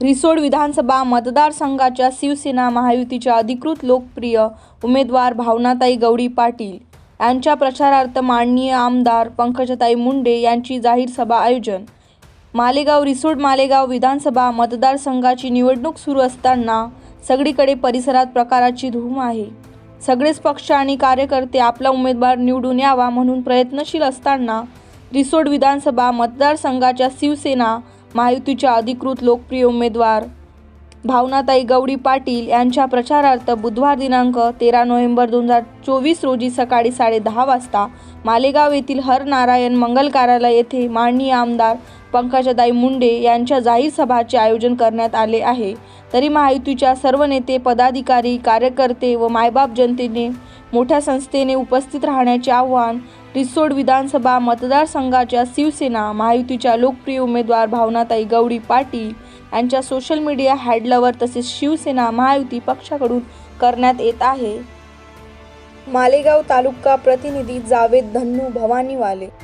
रिसोड विधानसभा मतदारसंघाच्या शिवसेना महायुतीच्या अधिकृत लोकप्रिय उमेदवार भावनाताई गवडी पाटील यांच्या प्रचारार्थ माननीय आमदार पंकजताई मुंडे यांची जाहीर सभा आयोजन. मालेगाव रिसोड मालेगाव विधानसभा मतदारसंघाची निवडणूक सुरू असताना सगळीकडे परिसरात प्रकाराची धूम आहे. सगळेच पक्ष आणि कार्यकर्ते आपला उमेदवार निवडून यावा म्हणून प्रयत्नशील असताना रिसोड विधानसभा मतदारसंघाच्या शिवसेना महायुतीच्या अधिकृत लोकप्रिय उमेदवार. भावनाताई गवडी पाटील यांच्या प्रचारार्थ बुधवार दिनांक तेरा नोव्हेंबर दोन हजार चोवीस रोजी सकाळी साडेदहा वाजता मालेगाव येथील हरनारायण मंगल कार्यालय येथे माननीय आमदार पंकजाताई मुंडे यांच्या जाहीर सभाचे आयोजन करण्यात आले आहे. तरी महायुतीच्या सर्व नेते पदाधिकारी कार्यकर्ते व मायबाप जनतेने मोठ्या संस्थेने उपस्थित राहण्याचे आव्हान रिसोड विधानसभा मतदारसंघाच्या शिवसेना महायुतीच्या लोकप्रिय उमेदवार भावनाताई गवडी पाटील यांच्या सोशल मीडिया हँडलवर तसेच शिवसेना महायुती पक्षाकडून करण्यात येत आहे. मालेगाव तालुका प्रतिनिधी जावेद धन्नू भवानीवाले